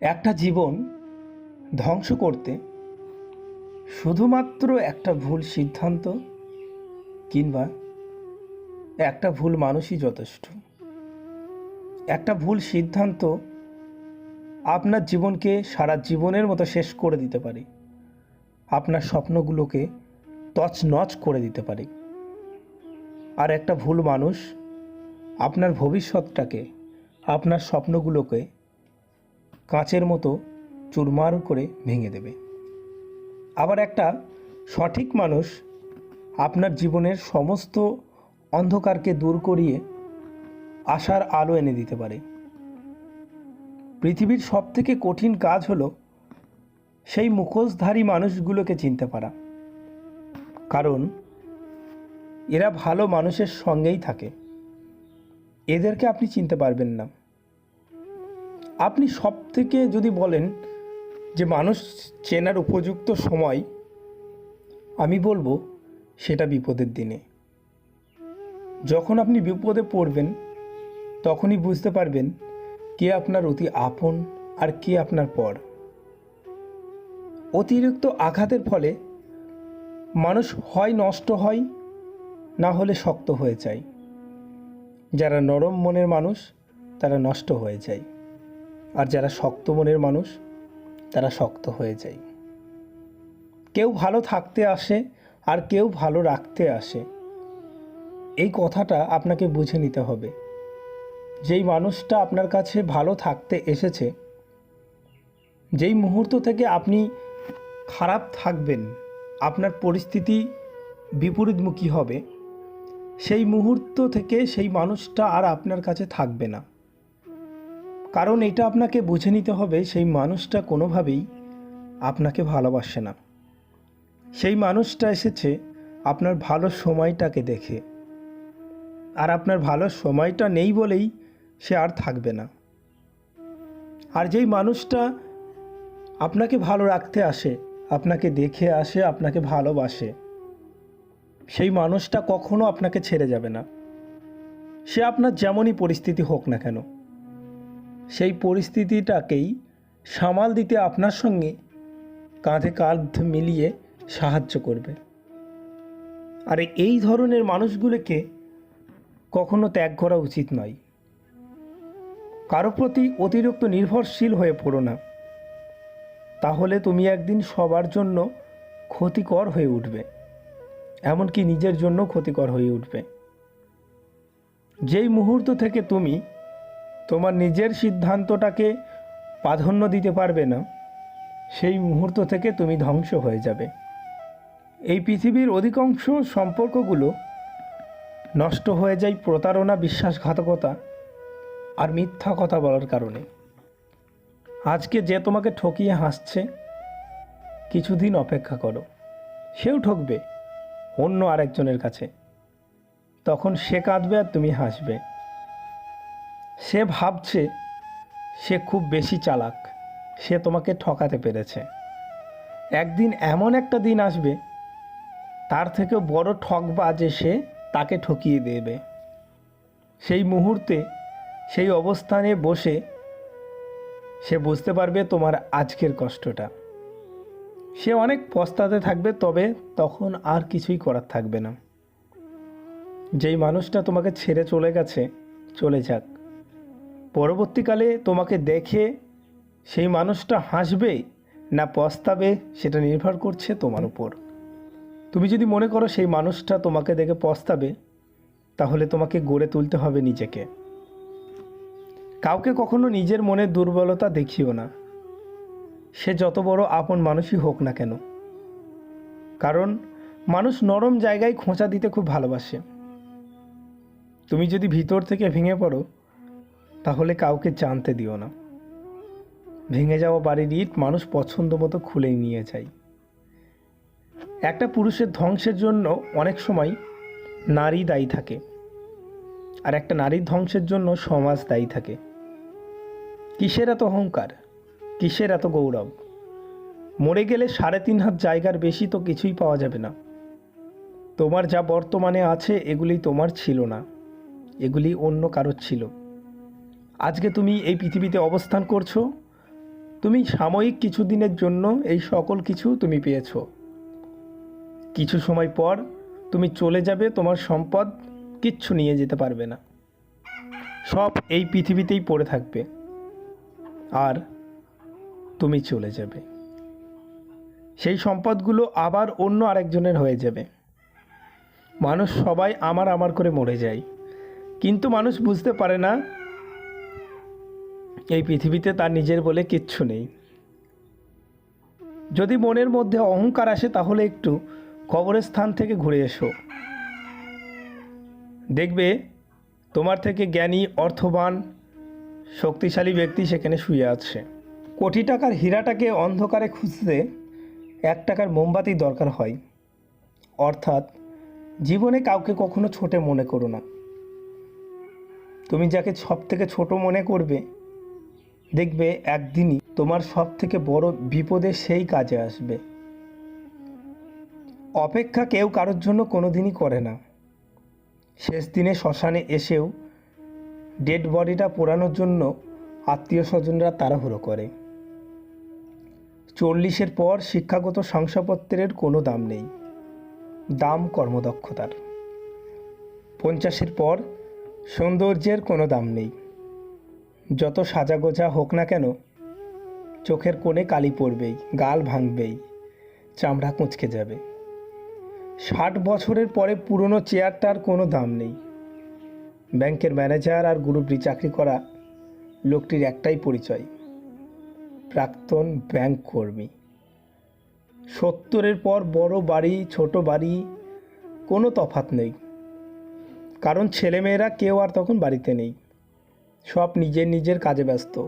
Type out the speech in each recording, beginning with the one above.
একটা জীবন ধ্বংস করতে শুধুমাত্র একটা ভুল সিদ্ধান্ত কিংবা একটা ভুল মানুষই যথেষ্ট। একটা ভুল সিদ্ধান্ত আপনার জীবনকে সারা জীবনের মতো শেষ করে দিতে পারে। আপনার স্বপ্নগুলোকে তছনছ করে দিতে পারে। আর একটা ভুল মানুষ আপনার ভবিষ্যৎটাকে, আপনার স্বপ্নগুলোকে কাঁচের মতো চুরমার করে ভেঙে দেবে। আবার একটা সঠিক মানুষ আপনার জীবনের সমস্ত অন্ধকারকে দূর করিয়ে আশার আলো এনে দিতে পারে। পৃথিবীর সবথেকে কঠিন কাজ হলো সেই মুখোশধারী মানুষগুলোকে চিনতে পারা। কারণ এরা ভালো মানুষের সঙ্গেই থাকে। এদেরকে আপনি চিনতে পারবেন না। আপনি সব থেকে যদি বলেন যে মানুষ চেনার উপযুক্ত সময়, আমি বলব সেটা বিপদের দিনে। যখন আপনি বিপদে পড়বেন, তখনই বুঝতে পারবেন কে আপনার অতি আপন আর কে আপনার পর। অতিরিক্ত আঘাতের ফলে মানুষ হয় নষ্ট হয়, না হলে শক্ত হয়ে যায়। যারা নরম মনের মানুষ, তারা নষ্ট হয়ে যায়। আর যারা শক্ত মনের মানুষ, তারা শক্ত হয়ে যায়। কেউ ভালো থাকতে আসে আর কেউ ভালো রাখতে আসে। এই কথাটা আপনাকে বুঝে নিতে হবে। যেই মানুষটা আপনার কাছে ভালো থাকতে এসেছে, যেই মুহূর্ত থেকে আপনি খারাপ থাকবেন, আপনার পরিস্থিতি বিপরীতমুখী হবে, সেই মুহূর্ত থেকে সেই মানুষটা আর আপনার কাছে থাকবে না। কারণ এটা আপনাকে বুঝে নিতে হবে সেই মানুষটা কোনোভাবেই আপনাকে ভালোবাসে না। সেই মানুষটা এসেছে আপনার ভালো সময়টাকে দেখে। আর আপনার ভালো সময়টা নেই বলেই সে আর থাকবে না। আর যেই মানুষটা আপনাকে ভালো রাখতে আসে, আপনাকে দেখে আসে, আপনাকে ভালোবাসে, সেই মানুষটা কখনো আপনাকে ছেড়ে যাবে না। সে আপনার যেমনই পরিস্থিতি হোক না কেন। সেই পরিস্থিতিটাকেই সামাল দিতে আপনার সঙ্গে কাঁধে কাঁধ মিলিয়ে সাহায্য করবে। আর এই ধরনের মানুষগুলোকে কখনো ত্যাগ করা উচিত নয়। কারও প্রতি অতিরিক্ত নির্ভরশীল হয়ে পড়ো না। তাহলে তুমি একদিন সবার জন্য ক্ষতিকর হয়ে উঠবে। এমনকি নিজের জন্য ক্ষতিকর হয়ে উঠবে। যেই মুহূর্ত থেকে তুমি তোমার নিজের সিদ্ধান্তটাকে প্রাধান্য দিতে পারবে না। সেই মুহূর্ত থেকে তুমি ধ্বংস হয়ে যাবে। এই পৃথিবীর অধিকাংশ সম্পর্কগুলো নষ্ট হয়ে যায় প্রতারণা, বিশ্বাসঘাতকতা আর মিথ্যা কথা বলার কারণে। আজকে যে তোমাকে ঠকিয়ে হাসছে, কিছুদিন অপেক্ষা করো। সেও ঠকবে অন্য আরেকজনের কাছে। তখন সে কাঁদবে আর তুমি হাসবে। সে ভাবছে সে খুব বেশি চালাক, সে তোমাকে ঠকাতে পেরেছে। একদিন এমন একটা দিন আসবে, তার থেকেও বড় ঠকবাজ এসে তাকে ঠকিয়ে দেবে। সেই মুহূর্তে, সেই অবস্থানে বসে সে বুঝতে পারবে তোমার আজকের কষ্টটা। সে অনেক পস্তাতে থাকবে, তবে তখন আর কিছুই করার থাকবে না। যেই মানুষটা তোমাকে ছেড়ে চলে গেছে, চলে যাক। পরবর্তীকালে তোমাকে দেখে সেই মানুষটা হাসবে না পস্তাবে, সেটা নির্ভর করছে তোমার উপর। তুমি যদি মনে করো সেই মানুষটা তোমাকে দেখে পস্তাবে, তাহলে তোমাকে গড়ে তুলতে হবে নিজেকে। কাউকে কখনো নিজের মনে দুর্বলতা দেখিও না। সে যত বড় আপন মানুষই হোক না কেন। কারণ মানুষ নরম জায়গায় খোঁচা দিতে খুব ভালোবাসে। তুমি যদি ভিতর থেকে ভেঙে পড়ো তাহলে কাউকে জানতে দিও না। ভেঙে যাওয়া বাড়ির ইট মানুষ পছন্দ মতো খুলেই নিয়ে যায়। একটা পুরুষের ধ্বংসের জন্য অনেক সময় নারী দায়ী থাকে। আর একটা নারীর ধ্বংসের জন্য সমাজ দায়ী থাকে। কিসের এত অহংকার? কিসের এত গৌরব? মরে গেলে সাড়ে তিন হাত জায়গার বেশি তো কিছুই পাওয়া যাবে না। তোমার যা বর্তমানে আছে, এগুলি তোমার ছিল না। এগুলি অন্য কারোর ছিল। আজকে তুমি এই পৃথিবীতে অবস্থান করছ। তুমি সাময়িক কিছু দিনের জন্য এই সকল কিছু তুমি পেয়েছ। কিছু সময় পর তুমি চলে যাবে, তোমার সম্পদ কিচ্ছু নিয়ে যেতে পারবে না। সব এই পৃথিবীতেই পড়ে থাকবে। আর তুমি চলে যাবে। সেই সম্পদগুলো আবার অন্য আরেকজনের হয়ে যাবে। মানুষ সবাই আমার আমার করে মরে যায়। কিন্তু মানুষ বুঝতে পারে না এই পৃথিবীতে তার নিজের বলে কিচ্ছু নেই। যদি মনের মধ্যে অহংকার আসে, তাহলে একটু কবরের স্থান থেকে ঘুরে এসো। দেখবে তোমার থেকে জ্ঞানী, অর্থবান, শক্তিশালী ব্যক্তি সেখানে শুয়ে আছে। কোটি টাকার হীরাটাকে অন্ধকারে খুঁজতে এক টাকার মোমবাতি দরকার হয়। অর্থাৎ জীবনে কাউকে কখনো ছোটে মনে করো না। তুমি যাকে সব থেকে ছোট মনে করবে দেখবে একদিনই তোমার সব থেকে বড় বিপদে সেই কাজে আসবে। অপেক্ষা কেউ কারোর জন্য কোনো দিনই করে না। শেষ দিনে শ্মশানে এসেও ডেড বডিটা পোড়ানোর জন্য আত্মীয় স্বজনরা তাড়াহুড়ো করে। চল্লিশের পর শিক্ষাগত শংসাপত্রের কোনো দাম নেই। দাম কর্মদক্ষতার। পঞ্চাশের পর সৌন্দর্যের কোনো দাম নেই। যত সাজাগোজা হোক না কেন, চোখের কোণে কালি পড়বেই, গাল ভাঙবেই, চামড়া কুঁচকে যাবে। ষাট বছরের পরে পুরনো চেয়ারটার কোনো দাম নেই। ব্যাংকের ম্যানেজার আর গ্রুপটি চাকরি করা লোকটির একটাই পরিচয়, প্রাক্তন ব্যাংক কর্মী। সত্তরের পর বড় বাড়ি, ছোট বাড়ি, কোনো তফাত নেই। কারণ ছেলেমেয়েরা কেউ আর তখন বাড়িতে নেই। সব নিজের নিজের কাজে ব্যস্ত।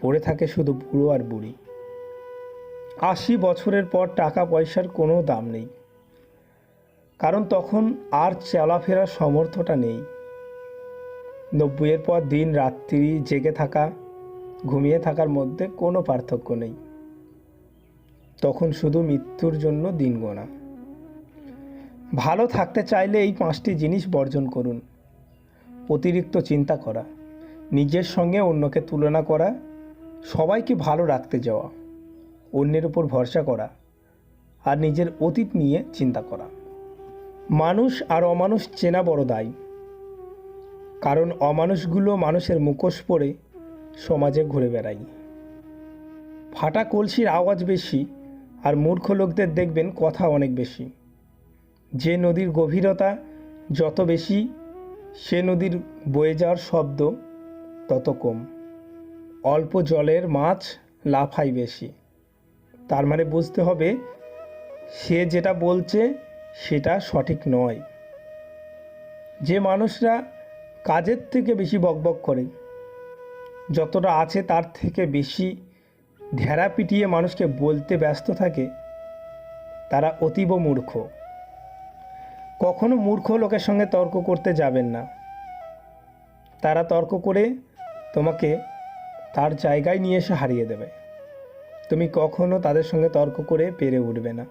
পড়ে থাকে শুধু বুড়ো আর বুড়ি। আশি বছরের পর টাকা পয়সার কোনো দাম নেই। কারণ তখন আর চলাফেরার সমর্থটা নেই। নব্বইয়ের পর দিন, রাত্রি জেগে থাকা, ঘুমিয়ে থাকার মধ্যে কোনো পার্থক্য নেই। তখন শুধু মৃত্যুর জন্য দিন গোনা ভালো থাকতে চাইলে এই পাঁচটি জিনিস বর্জন করুন। অতিরিক্ত চিন্তা করা, নিজের সঙ্গে অন্যকে তুলনা করা, সবাইকে ভালো রাখতে যাওয়া, অন্যের উপর ভরসা করা আর নিজের অতীত নিয়ে চিন্তা করা। মানুষ আর অমানুষ চেনা বড় দায়। কারণ অমানুষগুলো মানুষের মুখোশ পরে সমাজে ঘুরে বেড়ায়। ফাটা কলসির আওয়াজ বেশি আর মূর্খ লোকদের দেখবেন কথা অনেক বেশি। যে নদীর গভীরতা যত বেশি সে নদীর বয়ে যাওয়ার শব্দ তত কম অল্প জলের মাছ লাফাই বেশি। তার মানে বুঝতে হবে, সে যেটা বলছে সেটা সঠিক নয়। যে মানুষরা কাজের থেকে বেশি বকবক করে, যতটা আছে তার থেকে বেশি ঢেরা পিটিয়ে মানুষকে বলতে ব্যস্ত থাকে, তারা অতীব মূর্খ। কখনো মূর্খ লোকের সঙ্গে তর্ক করতে যাবেন না। তারা তর্ক করে তোমাকে তার জায়গায় নিয়ে এসে হারিয়ে দেবে। তুমি কখনো তাদের সঙ্গে তর্ক করে পেরে উঠবে না।